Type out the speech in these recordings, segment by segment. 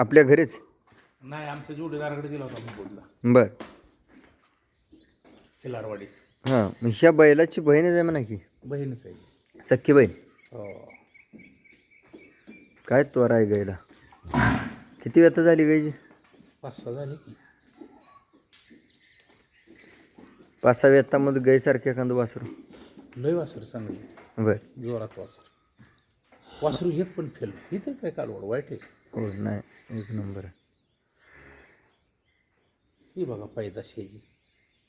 आपल्या घरीच? नाही आमच्या जोडीदाराकडे दिला होता मुंबईला बर. खिलारवाडी हां मग ह्या बैलाची बहीणच आहे म्हणा की? बहीणच आहे. सख्खी बहीण? हो. काय त्वरा आहे गायला? किती व्यथा झाली गायची? पाच सहा झाले की. पाच सहा व्यथामध्ये गायसारखं एखादं वासरू? लय वासर चांगले. बर. जोरात वासर. वासरू एक पण फेल ही तर काय कालवड वाईट आहे. हो नाही एक नंबर ही बघा पैदाशी.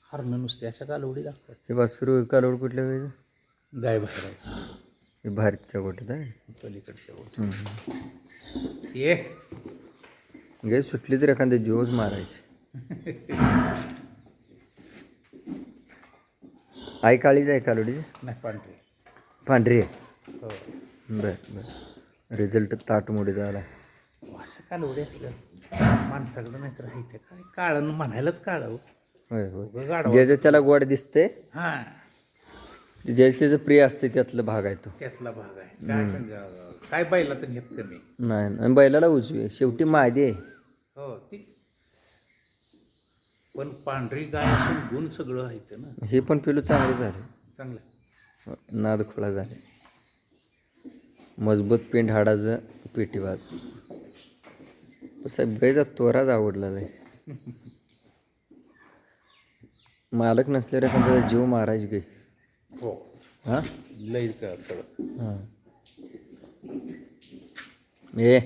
हरणं नुसते अशा कालवडी दाखवत हे वासरू कालोड कुठल्या गायचं गाय बसर आहे. हे भारतच्या गोठ्यात आहे. पलीकडच्या गोष्टी ये. गाय सुटली तर एखाद्या जीवच मारायची. आई काळीच आहे कालोडीची नाही पांढरे. पांढरी आहे? हो. बर बर. रिझल्ट ताटमोडी झाला अशा कालवडी असल्या माणसाकडं नाही तर आहे ते काय? काळं म्हणायलाच काळं होय होय. ज्याचं त्याला गोड दिसते हां. ज्याचं त्याचं प्रिय असते त्यातलं भाग आहे तो. त्यातला भाग आहे. काय बैला तर घेत कमी? नाही आणि बैलाला उजवी. आहे शेवटी मादी आहे. हो ती. पण पांढरी गाय असून गुण सगळं आहे ते ना. हे पण पिलू चांगले झाले. चांगलं. नाद खुळा झाले. मजबूत पेंट हाडाचं पेटीवाज. साहेब गायचा तोराच आवडला आहे. मालक नसल्यावर एखाद्याचा जीव मारायची गाय हो. हां? लई का हां. ए.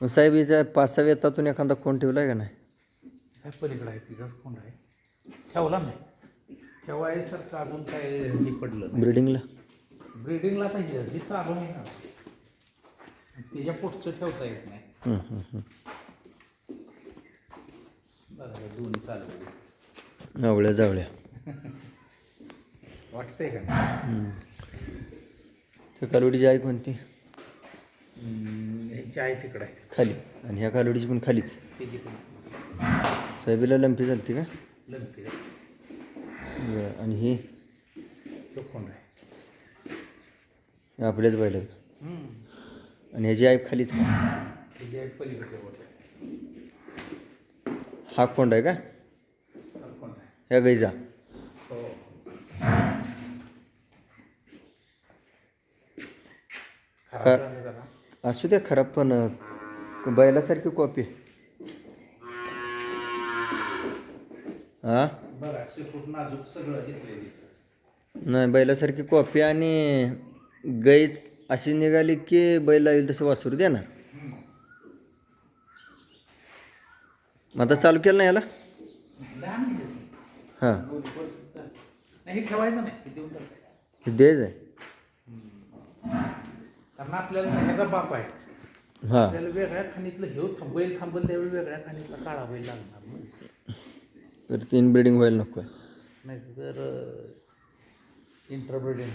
मग साहेब याच्या पाच सहा येतातून एखादा फोन ठेवला आहे का नाही? काय पलीकडे आहे तिचाच कोण आहे. ठेवला नाही ठेवायसारखं अजून काय हे पडलं. नाही ब्रिडिंगला ब्रिडिंगला हे हे चालू आहे ना. त्याच्या पोटचं ठेवता येत नाही. बघा हे दोन्ही चालू नवळ्या जावळ्या. वाटतंय का? नाही? त्या कालोडीची आई कोणती? हम्म, ह्याची आहे तिकडे आहे. खाली. आणि ह्या कालोडीची पण खालीच. त्याची पण साहेबीला लंपी चालते का? लंपी आहे. बरं. आणि ही? तो कोण आहे? आपल्याच बैल हम्म. आणि ह्याची आई खालीच का हा कोंड आहे का? ह्या गैजा. हो. असू द्या खराब पण बैलासारखी कॉपी. हां? नाही बैलासारखी कॉपी आणि गाई अशी निघाली की बैल येईल तसं वासरू देणार. मग आता चालू केलं ना याला. हां. हे हे. हे द्यायचं आहे. कारण आपल्याला ह्याचा बाप आहे. हां. आपल्याला वेगळ्या खाणीतलं घेऊ थांबेल थांबेल त्यावेळी वेगळ्या खाणीतला काळा बैल लागणार मग. तर तीन ब्रिडिंग व्हायला नको आहे. नाही तर इंटरब्रिडिंग